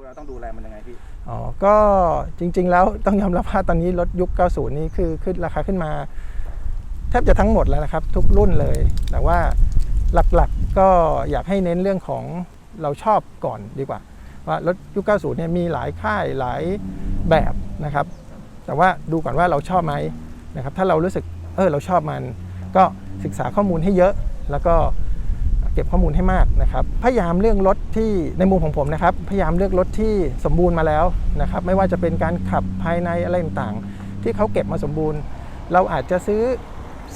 เราต้องดูแลมันยังไงพี่ อ๋อ ก็จริง ๆ แล้วต้องยอมรับว่าตอนนี้รถยุค 90 นี่คือขึ้นราคาขึ้นมา แทบจะทั้งหมดแล้วนะครับ ทุกรุ่นเลย แต่ว่าหลักๆก็อยากให้เน้นเรื่องของเราชอบก่อนดีกว่า ว่ารถยุค 90 เนี่ยมีหลายค่ายหลายแบบนะครับ แต่ว่าดูก่อนว่าเราชอบไหมนะครับ ถ้าเรารู้สึกเออเราชอบมัน ก็ศึกษาข้อมูลให้เยอะ แล้วก็ เก็บข้อมูลให้มากนะครับพยายามเรื่องรถที่ในมุมของผมนะครับพยายามเลือกรถที่สมบูรณ์มาแล้วนะครับไม่ว่าจะเป็นการขับภายในอะไรต่างๆ ที่เขาเก็บมาสมบูรณ์ เราอาจจะซื้อ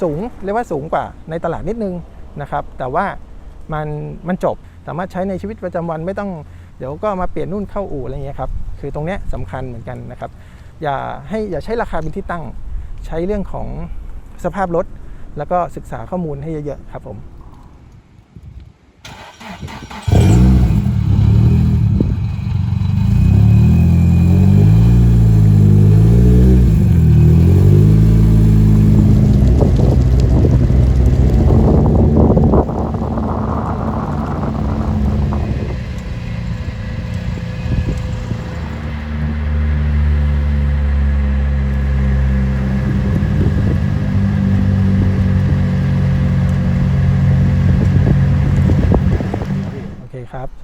สูงเรียกว่าสูงกว่าในตลาดนิดนึงนะครับแต่ว่ามันมันจบสามารถใช้ในชีวิตประจำวันไม่ต้องเดี๋ยวก็มาเปลี่ยนนู่นเข้าอู่อะไรเงี้ยครับคือตรงเนี้ยสำคัญเหมือนกันนะครับอย่าให้อย่าใช้ราคาเป็นที่ตั้ง ใช้เรื่องของสภาพรถแล้วก็ศึกษาข้อมูลให้เยอะๆครับผม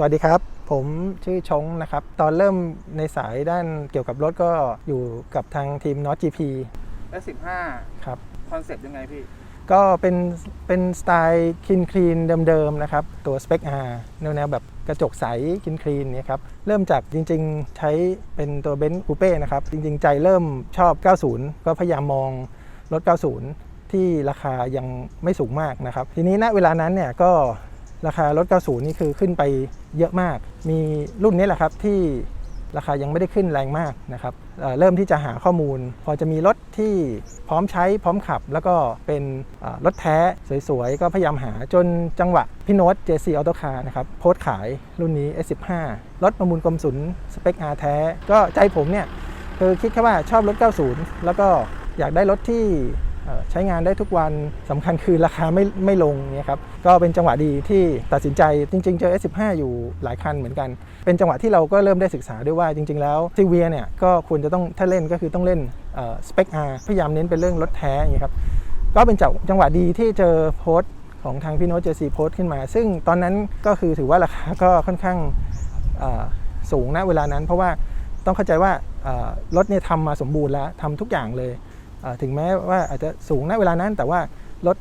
วัสดีครับ ผมชื่อชงนะครับ ตอนเริ่มในสายด้านเกี่ยวกับรถก็อยู่กับทางทีม n o t GP และครับ15คอนเซ็ปต์ยังไงพี่ ก็เป็นเป็นสไตล์คินคลีนเดิมๆนะครับ ตัว Spec R แนวแนวแบบกระจกใสคินคลีนเนี่ยครับ เริ่มจากจริงๆใช้เป็นตัวเบนซ์คูเป้นะครับ จริงๆใจเริ่มชอบ 90 ก็พยายามมองรถ 90 ที่ราคายังไม่สูงมากนะครับ ทีนี้ณเวลานั้นเนี่ยก็ ราคารถ 90 นี่คือขึ้นไปเยอะมาก มีรุ่นนี้แหละครับที่ราคายังไม่ได้ขึ้นแรงมากนะครับเเริ่มที่จะหาข้อมูล พอจะมีรถที่พร้อมใช้พร้อมขับ แล้วก็เป็นรถแท้สวยๆ ก็พยายามหาจนจังหวะพี่โน้ต JC Auto Car นะครับโพสต์ขายรุ่นนี้ S15 รถประมูลกรมศุลสเปค R แท้ ก็ใจผมเนี่ยคือคิดแค่ว่าชอบรถ 90 แล้วก็อยากได้รถที่ ใช้งานได้ทุกวันสำคัญคือราคาไม่ไม่ลงเนี่ยครับก็เป็นจังหวะดีที่ตัดสินใจจริง ๆ เจอ S15 อยู่หลายคันเหมือนกัน เป็นจังหวะที่เราก็เริ่มได้ศึกษาด้วยว่าจริง ๆ แล้วซีเวียเนี่ยก็ควรจะต้องถ้าเล่นก็คือต้องเล่นสเปคอาร์พยายามเน้นเป็นเรื่องรถแท้อย่างนี้ยครับก็เป็นจังจังหวะดีที่เจอโพสต์ของทางพี่โน้ตเจซีโพสต์ขึ้นมา ซึ่งตอนนั้นก็คือถือว่าราคาก็ค่อนข้างสูงณเวลานั้น เพราะว่าต้องเข้าใจว่ารถเนี่ยทำมาสมบูรณ์แล้วทำทุกอย่างเลย ถึงแม้ว่าอาจจะสูงณเวลานั้น แต่ว่ารถ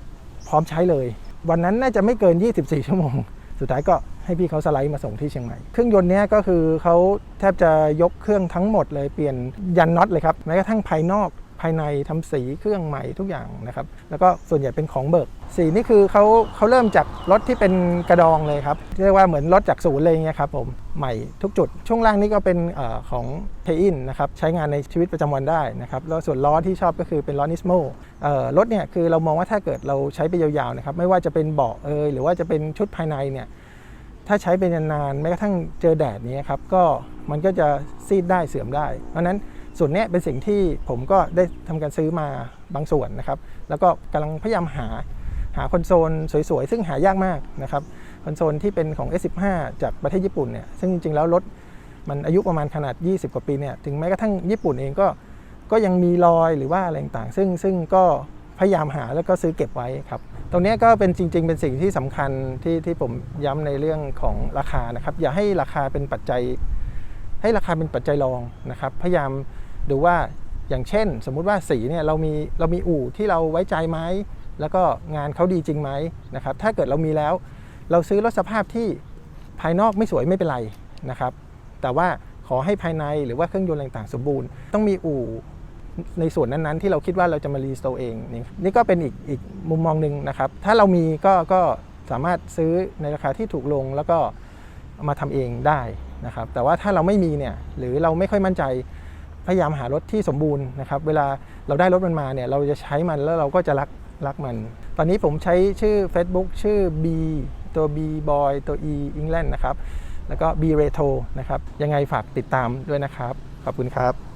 พร้อมใช้เลย วันนั้นน่าจะไม่เกิน 24 ชั่วโมง สุดท้ายก็ให้พี่เขาสไลด์มาส่งที่เชียงใหม่ เครื่องยนต์เนี้ยก็คือเขาแทบจะยกเครื่องทั้งหมดเลยเปลี่ยนยันน็อตเลยครับแม้กระทั่งภายนอกภายในทำสีเครื่องใหม่ทุกอย่างนะครับแล้วก็ส่วนใหญ่เป็นของเบิก สีนี่คือเขาเขาเริ่มจากรถที่เป็นกระดองเลยครับเรียกว่าเหมือนรถจากศูนย์เลยางเงี้ยครับผมใหม่ทุกจุด ช่วงล่างนี่ก็เป็นอของเทอินนะครับใช้งานในชีวิตประจำวันได้นะครับแล้วส่วนล้อที่ชอบก็คือเป็นล้อนิสโมรถเนี่ยคือเรามองว่าถ้าเกิดเราใช้ไปยาวๆนะครับไม่ว่าจะเป็นเบาะเอยหรือว่าจะเป็นชุดภายในเนี่ยถ้าใช้ไปนานๆแม้กระทั่งเจอแดดเนี้ยครับก็มันก็จะซีดได้เสื่อมได้ เพราะฉะนั้นส่วนเนี้ยเป็นสิ่งที่ผมก็ได้ทำการซื้อมาบางส่วนนะครับ แล้วก็กำลังพยายามหา หาคอนโซลสวยๆ ซึ่งหายากมากนะครับคอนโซลที่เป็นของ S15 จากประเทศญี่ปุ่นเนี่ยซึ่งจริงๆแล้วรถมันอายุประมาณขนาด 20 กว่าปีเนี่ยถึงแม้กระทั่งญี่ปุ่นเองก็ก็ยังมีรอยหรือว่าอะไรต่างๆซึ่งซึ่งก็พยายามหาแล้วก็ซื้อเก็บไว้ครับ ตรงนี้ก็เป็นจริง ๆ เป็นสิ่งที่สำคัญที่ที่ผมย้ำในเรื่องของราคานะครับ อย่าให้ราคาเป็นปัจจัย ให้ราคาเป็นปัจจัยรองนะครับ พยายามดูว่าอย่างเช่น สมมุติว่าสีเนี่ยเรามีเรามีอู่ที่เราไว้ใจไหม แล้วก็งานเขาดีจริงไหมนะครับถ้าเกิดเรามีแล้ว เราซื้อรถสภาพที่ภายนอกไม่สวยไม่เป็นไรนะครับแต่ว่าขอให้ภายในหรือว่าเครื่องยนต์ต่างๆ สมบูรณ์ ต้องมีอู่ในส่วนนั้นๆ ที่เราคิดว่าเราจะมารีสโตร์เองนี่นี่ก็เป็นอีกอีกมุมมองหนึ่งนะครับ ถ้าเรามีก็ก็สามารถซื้อในราคาที่ถูกลงแล้วก็มาทำเองได้นะครับ แต่ว่าถ้าเราไม่มีเนี่ยหรือเราไม่ค่อยมั่นใจพยายามหารถที่สมบูรณ์นะครับ เวลาเราได้รถมันมาเนี่ยเราจะใช้มันแล้วเราก็จะรัก รักมัน ตอนนี้ผมใช้ชื่อ Facebook ชื่อ B ตัว B Boy ตัว E England นะครับ แล้วก็ B Retro นะครับ ยังไงฝากติดตามด้วยนะครับ ขอบคุณครับ